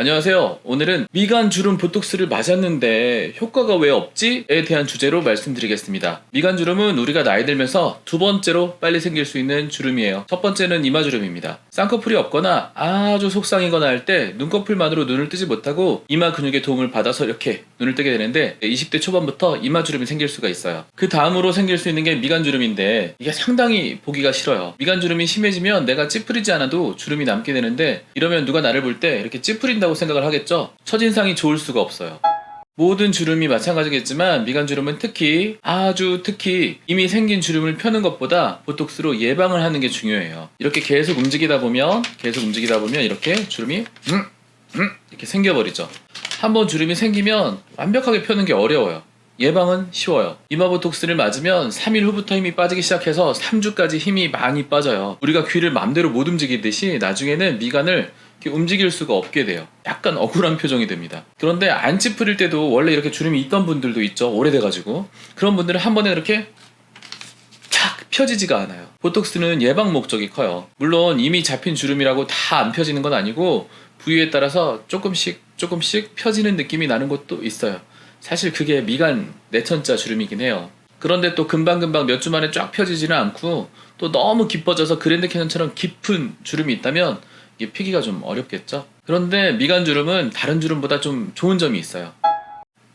안녕하세요. 오늘은 미간 주름 보톡스를 맞았는데 효과가 왜 없지?에 대한 주제로 말씀드리겠습니다. 미간 주름은 우리가 나이 들면서 두 번째로 빨리 생길 수 있는 주름이에요. 첫 번째는 이마 주름입니다. 쌍꺼풀이 없거나 아주 속상이거나 할 때 눈꺼풀만으로 눈을 뜨지 못하고 이마 근육의 도움을 받아서 이렇게 눈을 뜨게 되는데 20대 초반부터 이마 주름이 생길 수가 있어요. 그 다음으로 생길 수 있는 게 미간 주름인데 이게 상당히 보기가 싫어요. 미간 주름이 심해지면 내가 찌푸리지 않아도 주름이 남게 되는데 이러면 누가 나를 볼 때 이렇게 찌푸린다고 생각을 하겠죠? 첫인상이 좋을 수가 없어요. 모든 주름이 마찬가지겠지만 미간 주름은 특히 아주 특히 이미 생긴 주름을 펴는 것보다 보톡스로 예방을 하는 게 중요해요. 이렇게 계속 움직이다 보면 계속 움직이다 보면 이렇게 주름이 음, 음 이렇게 생겨버리죠. 한번 주름이 생기면 완벽하게 펴는 게 어려워요. 예방은 쉬워요. 이마 보톡스를 맞으면 3일 후부터 힘이 빠지기 시작해서 3주까지 힘이 많이 빠져요. 우리가 귀를 맘대로 못 움직이듯이 나중에는 미간을 움직일 수가 없게 돼요. 약간 억울한 표정이 됩니다. 그런데 안 찌푸릴 때도 원래 이렇게 주름이 있던 분들도 있죠. 오래돼가지고. 그런 분들은 한 번에 이렇게 탁 펴지지가 않아요. 보톡스는 예방 목적이 커요. 물론 이미 잡힌 주름이라고 다 안 펴지는 건 아니고 부위에 따라서 조금씩 조금씩 펴지는 느낌이 나는 것도 있어요. 사실 그게 미간 내천자 주름이긴 해요. 그런데 또 금방금방 몇 주 만에 쫙 펴지지는 않고 또 너무 깊어져서 그랜드 캐년처럼 깊은 주름이 있다면 이게 피기가 좀 어렵겠죠. 그런데 미간 주름은 다른 주름보다 좀 좋은 점이 있어요.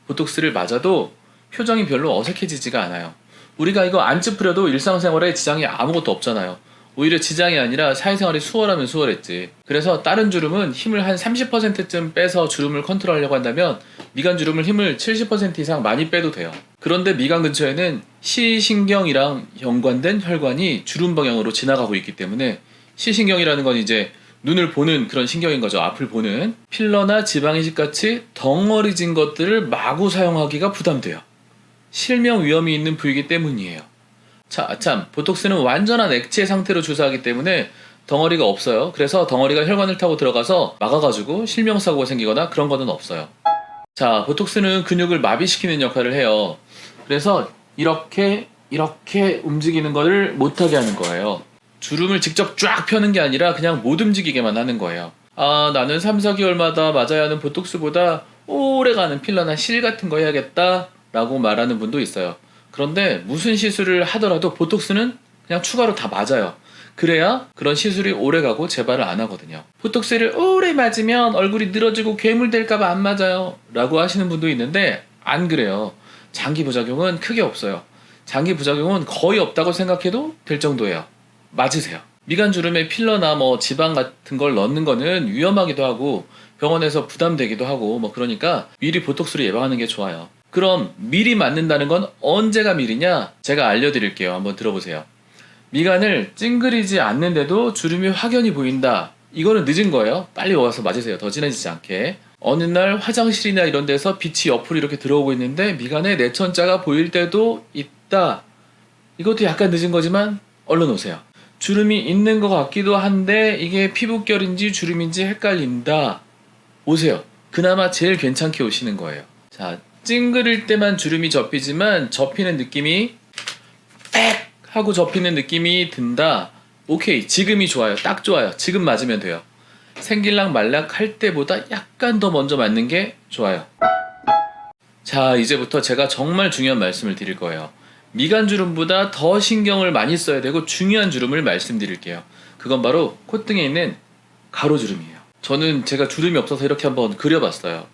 보톡스를 맞아도 표정이 별로 어색해지지가 않아요. 우리가 이거 안 찌푸려도 일상생활에 지장이 아무것도 없잖아요. 오히려 지장이 아니라 사회생활이 수월하면 수월했지. 그래서 다른 주름은 힘을 한 30%쯤 빼서 주름을 컨트롤하려고 한다면 미간 주름을 힘을 70% 이상 많이 빼도 돼요. 그런데 미간 근처에는 시신경이랑 연관된 혈관이 주름 방향으로 지나가고 있기 때문에 시신경이라는 건 이제 눈을 보는 그런 신경인 거죠. 앞을 보는 필러나 지방이식 같이 덩어리진 것들을 마구 사용하기가 부담돼요. 실명 위험이 있는 부위이기 때문이에요. 자, 참, 보톡스는 완전한 액체 상태로 주사하기 때문에 덩어리가 없어요. 그래서 덩어리가 혈관을 타고 들어가서 막아가지고 실명 사고가 생기거나 그런 거는 없어요. 자, 보톡스는 근육을 마비시키는 역할을 해요. 그래서 이렇게, 이렇게 움직이는 거를 못하게 하는 거예요. 주름을 직접 쫙 펴는 게 아니라 그냥 못 움직이게만 하는 거예요. 아, 나는 3, 4개월마다 맞아야 하는 보톡스보다 오래 가는 필러나 실 같은 거 해야겠다. 라고 말하는 분도 있어요. 그런데 무슨 시술을 하더라도 보톡스는 그냥 추가로 다 맞아요. 그래야 그런 시술이 오래 가고 재발을 안 하거든요. 보톡스를 오래 맞으면 얼굴이 늘어지고 괴물 될까봐 안 맞아요. 라고 하시는 분도 있는데 안 그래요. 장기 부작용은 크게 없어요. 장기 부작용은 거의 없다고 생각해도 될 정도예요. 맞으세요. 미간 주름에 필러나 뭐 지방 같은 걸 넣는 거는 위험하기도 하고 병원에서 부담되기도 하고 뭐 그러니까 미리 보톡스를 예방하는 게 좋아요. 그럼 미리 맞는다는 건 언제가 미리냐? 제가 알려드릴게요. 한번 들어보세요. 미간을 찡그리지 않는데도 주름이 확연히 보인다. 이거는 늦은 거예요. 빨리 와서 맞으세요. 더 진해지지 않게. 어느 날 화장실이나 이런 데서 빛이 옆으로 이렇게 들어오고 있는데 미간에 내천자가 보일 때도 있다. 이것도 약간 늦은 거지만 얼른 오세요. 주름이 있는 것 같기도 한데 이게 피부결인지 주름인지 헷갈린다. 오세요. 그나마 제일 괜찮게 오시는 거예요. 자, 찡그릴 때만 주름이 접히지만 접히는 느낌이 빽 하고 접히는 느낌이 든다. 오케이, 지금이 좋아요. 딱 좋아요. 지금 맞으면 돼요. 생길랑 말락 할 때보다 약간 더 먼저 맞는 게 좋아요. 자, 이제부터 제가 정말 중요한 말씀을 드릴 거예요. 미간 주름보다 더 신경을 많이 써야 되고 중요한 주름을 말씀드릴게요. 그건 바로 콧등에 있는 가로주름이에요. 저는 제가 주름이 없어서 이렇게 한번 그려봤어요.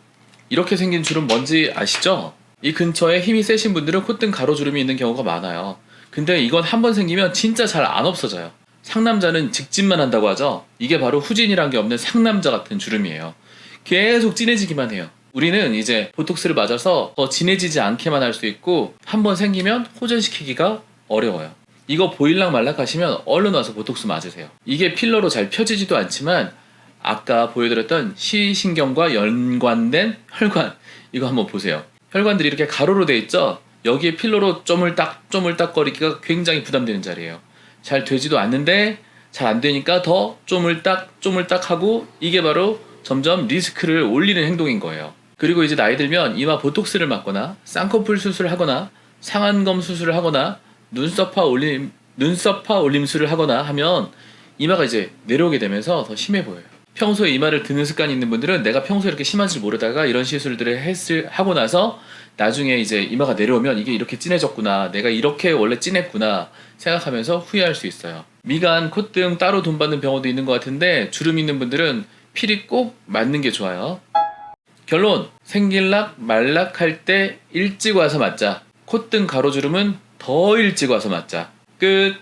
이렇게 생긴 주름 뭔지 아시죠? 이 근처에 힘이 세신 분들은 콧등 가로주름이 있는 경우가 많아요. 근데 이건 한 번 생기면 진짜 잘 안 없어져요. 상남자는 직진만 한다고 하죠. 이게 바로 후진이란 게 없는 상남자 같은 주름이에요. 계속 진해지기만 해요. 우리는 이제 보톡스를 맞아서 더 진해지지 않게만 할 수 있고 한 번 생기면 호전시키기가 어려워요. 이거 보일락 말락 하시면 얼른 와서 보톡스 맞으세요. 이게 필러로 잘 펴지지도 않지만 아까 보여드렸던 시신경과 연관된 혈관 이거 한번 보세요. 혈관들이 이렇게 가로로 돼 있죠. 여기에 필러로 쪼물딱 쪼물딱 거리기가 굉장히 부담되는 자리예요. 잘 되지도 않는데 잘 안 되니까 더 쪼물딱 쪼물딱 하고 이게 바로 점점 리스크를 올리는 행동인 거예요. 그리고 이제 나이 들면 이마 보톡스를 맞거나 쌍꺼풀 수술을 하거나 상안검 수술을 하거나 눈썹파 올림 눈썹파 올림술을 하거나 하면 이마가 이제 내려오게 되면서 더 심해 보여요. 평소에 이마를 드는 습관이 있는 분들은 내가 평소에 이렇게 심한 줄 모르다가 이런 시술들을 했을 하고 나서 나중에 이제 이마가 내려오면 이게 이렇게 진해졌구나 내가 이렇게 원래 진했구나 생각하면서 후회할 수 있어요 미간, 콧등 따로 돈 받는 병원도 있는 것 같은데 주름 있는 분들은 필히 꼭 맞는 게 좋아요 결론. 생길락 말락 할 때 일찍 와서 맞자. 콧등 가로주름은 더 일찍 와서 맞자. 끝